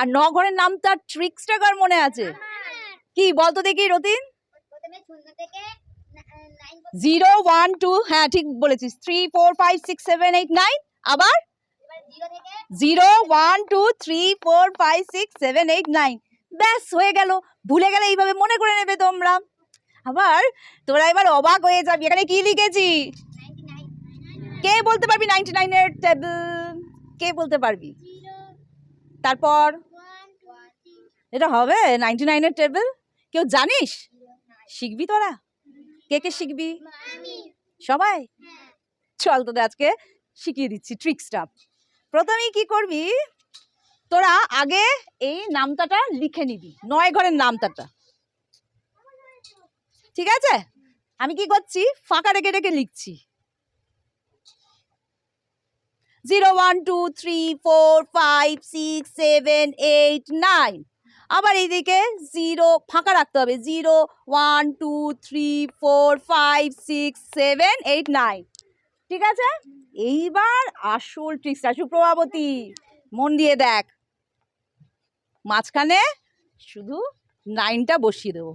আর নগরের নাম তার ট্রিক্সটা কার মনে আছে? কি, বলতো দেখি রতিন? জিরো ওয়ান টু হ্যাঁ ঠিক বলেছিস। Three, four, five, six, seven, eight, nine. আবার? Zero one two, three, four, five, six, seven, eight, nine. ব্যাস, হয়ে গেল। ভুলে গেলে এইভাবে মনে করে নেবে তোমরা। আবার তোরা এবার অবাক হয়ে যাবি। এখানে কি লিখেছি? কে বলতে পারবি? নাইনটি নাইনের টেবিল কে বলতে পারবি? তারপর? এটা হবে নাইনটি নাইনের টেবিল কেউ জানিস? শিখবি তোরা? কে কে শিখবি? সবাই? হ্যাঁ। চল তোদের আজকে শিখিয়ে দিচ্ছি ট্রিক্সটা প্রথমেই কি করবি? তোরা আগে এই নামতাটা লিখে নিবি। নয় ঘরের নামতাটা ঠিক আছে? আমি কি করছি? ফাঁকা রেখে রেখে লিখছি। Zero one two three four five six seven eight nine আবার এইদিকে জিরো ফাঁকা রাখতে হবে। Zero one two three four five six seven eight nine ঠিক আছে? এইবার আসল ট্রিক্সটা সুপ্রভাবতী মন দিয়ে দেখ। মাঝখানে শুধু নাইনটা বসিয়ে দেবো।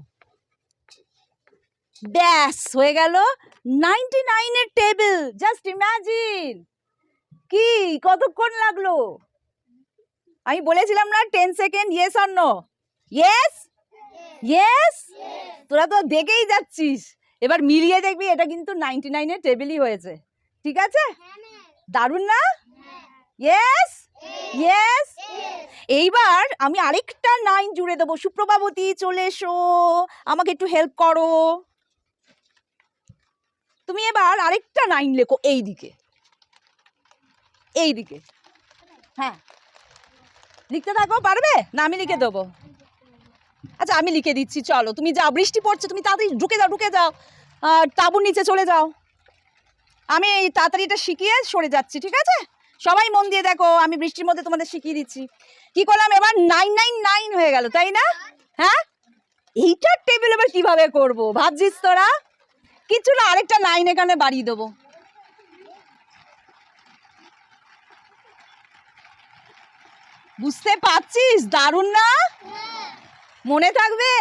ব্যাস, হয়ে গেল নাইনটি নাইনের টেবিল জাস্ট ইম্যাজিন কি, কতক্ষণ লাগল? আমি বলেছিলাম না টেন সেকেন্ড ইয়েস আর নো ইয়েস ইয়েস তোরা তো দেখেই যাচ্ছিস। এবার মিলিয়ে দেখবি, এটা কিন্তু নাইনটি নাইনের টেবিলই হয়েছে। ঠিক আছে? দারুণ না? ইয়েস ইয়েস এইবার আমি আরেকটা নাইন জুড়ে দেবো। সুপ্রভাবতী, চলে এসো। আমাকে একটু হেল্প করো। তুমি এবার আরেকটা নাইন লেখো এই দিকে এই দিকে হ্যাঁ। লিখতে থাকো পারবে? না, আমি লিখে দেবো। আচ্ছা আমি লিখে দিচ্ছি, চলো। তুমি যাও, বৃষ্টি পড়ছে, তুমি তাড়াতাড়ি ঢুকে যাও ঢুকে যাও। তাঁবুর নিচে চলে যাও। আমি এই তাড়াতাড়ি এটা শিখিয়ে সরে যাচ্ছি, ঠিক আছে? সবাই মন দিয়ে দেখো, আমি বৃষ্টির মধ্যে তোমাদের শিখিয়ে দিচ্ছি। কি করলাম এবার? নাইন নাইন নাইন হয়ে গেল, তাই না? হ্যাঁ? এইটার টেবিল এবার কীভাবে করব? ভাবছিস তোরা? কিছু না, আরেকটা নাইন এখানে বাড়িয়ে দেবো। বুঝতে পারছিস? দারুণ না? মনে থাকবে?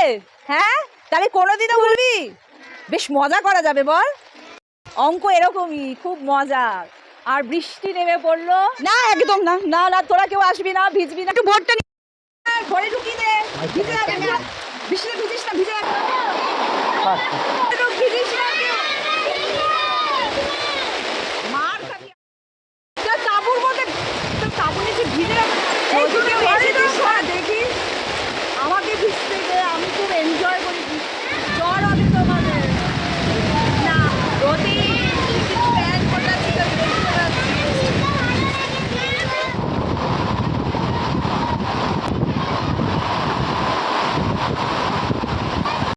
হ্যাঁ? তাহলে কোনোদিনও বলবি? বেশ মজা করা যাবে, বল। অঙ্ক এরকমই, খুব মজার আর বৃষ্টি নেমে পড়ল। না, একদম না। না না, তোরা কেউ আসবি না, ভিজবি না। একটু বোর্ডটা ঘরে ঢুকিয়ে দে। ভিজে ভিজিস না, ভিজে